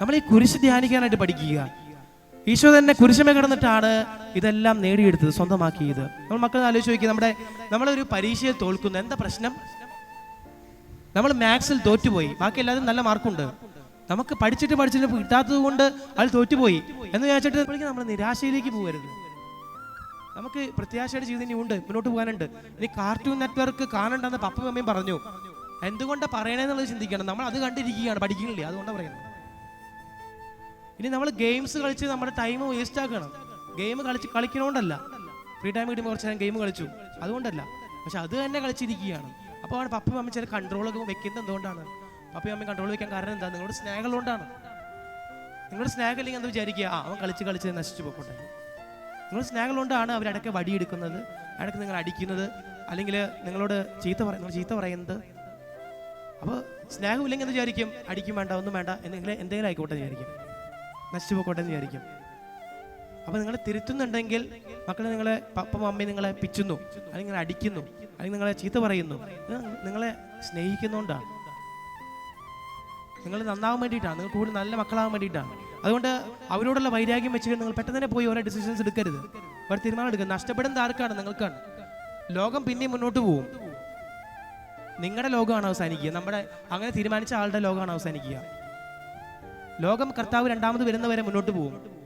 നമ്മൾ ഈ കുരിശ് ധ്യാനിക്കാനായിട്ട് പഠിക്കുക. ഈശോ തന്നെ കുരിശമേ കിടന്നിട്ടാണ് ഇതെല്ലാം നേടിയെടുത്തത് സ്വന്തമാക്കിയത്. നമ്മൾ മക്കൾ ആലോചിച്ച് നോക്കി നമ്മുടെ നമ്മളൊരു പരീക്ഷയെ തോൽക്കുന്നു. എന്താ പ്രശ്നം? നമ്മൾ മാത്സിൽ തോറ്റുപോയി. ബാക്കി എല്ലാവരും നല്ല മാർക്കുണ്ട്. നമുക്ക് പഠിച്ചിട്ട് പഠിച്ചിട്ട് കിട്ടാത്തത് കൊണ്ട് അത് തോറ്റുപോയി. എന്ന് വിചാരിച്ചിട്ട് നമ്മൾ നിരാശയിലേക്ക് പോകരുത്. നമുക്ക് പ്രത്യാശയുടെ ജീവിതം ഇനി ഉണ്ട് മുന്നോട്ട് പോകാനുണ്ട്. ഇനി കാർട്ടൂൺ നെറ്റ്വർക്ക് കാണണ്ടെന്ന് പപ്പയും അമ്മയും പറഞ്ഞു. എന്തുകൊണ്ടാണ് പറയണേന്നുള്ളത് ചിന്തിക്കണം. നമ്മൾ അത് കണ്ടിരിക്കുകയാണ് പഠിക്കുന്നില്ലേ? അതുകൊണ്ടാണ് പറയുന്നത്. ഇനി നമ്മൾ ഗെയിംസ് കളിച്ച് നമ്മുടെ ടൈം വേസ്റ്റ് ആക്കണം. ഗെയിം കളിച്ച് കളിക്കണോണ്ടല്ല. ഫ്രീ ടൈം കിട്ടുമ്പോൾ കുറച്ച് നേരം ഗെയിം കളിച്ചു. അതുകൊണ്ടല്ല. പക്ഷെ അത് തന്നെ കളിച്ചിരിക്കുകയാണ്. അപ്പോൾ ആണ് പപ്പയും അമ്മ ചില കൺട്രോളൊക്കെ വെക്കുന്നത് എന്തുകൊണ്ടാണ്? പപ്പയും അമ്മയും കൺട്രോൾ വെക്കാൻ കാരണം എന്താ? നിങ്ങളുടെ സ്നേഹമുള്ളതുകൊണ്ടാണ് നിങ്ങളുടെ സ്നേഹം അല്ലെങ്കിൽ എന്താ വിചാരിക്കുക? ആ അവൻ കളിച്ച് കളിച്ച് നശിച്ചു പോയിക്കോട്ടെ. നിങ്ങൾ സ്നേഹമുള്ളതുകൊണ്ടാണ് അവരിടയ്ക്ക് വടിയെടുക്കുന്നത്. ഇടയ്ക്ക് നിങ്ങൾ അടിക്കുന്നത്. അല്ലെങ്കിൽ നിങ്ങളോട് ചീത്ത പറയുന്നത് ചീത്ത പറയുന്നത്. അപ്പോൾ സ്നേഹമില്ലെങ്കിൽ എന്ത് വിചാരിക്കും? അടിക്കും വേണ്ട ഒന്നും വേണ്ട. എന്തെങ്കിലും എന്തെങ്കിലും ആയിക്കോട്ടെ എന്ന് വിചാരിക്കും. നശിച്ചു എന്ന് വിചാരിക്കും. അപ്പോൾ നിങ്ങൾ തിരുത്തുന്നുണ്ടെങ്കിൽ മക്കൾ നിങ്ങളെ പപ്പ മമ്മി നിങ്ങളെ പിച്ചുന്നു അല്ലെങ്കിൽ അടിക്കുന്നു അല്ലെങ്കിൽ നിങ്ങളെ ചീത്ത പറയുന്നു. നിങ്ങളെ സ്നേഹിക്കുന്നോണ്ടാണ്. നിങ്ങൾ നന്നാവാൻ വേണ്ടിയിട്ടാണ്. നിങ്ങൾ കൂടുതൽ നല്ല മക്കളാവാൻ വേണ്ടിയിട്ടാണ്. അതുകൊണ്ട് അവരോടുള്ള വൈരാഗ്യം വെച്ചിട്ട് നിങ്ങൾ പെട്ടെന്ന് തന്നെ പോയി ഓരോ ഡിസിഷൻസ് എടുക്കരുത്. ഒരു തീരുമാനം എടുക്കുക നഷ്ടപ്പെടുന്ന ആർക്കാണ്? നിങ്ങൾക്കാണ്. ലോകം പിന്നെയും മുന്നോട്ട് പോകും നിങ്ങളുടെ ലോകമാണ് അവസാനിക്കുക. നമ്മുടെ അങ്ങനെ തീരുമാനിച്ച ആളുടെ ലോകമാണ് അവസാനിക്കുക. ലോകം കർത്താവ് രണ്ടാമത് വരുന്നവരെ മുന്നോട്ട് പോകും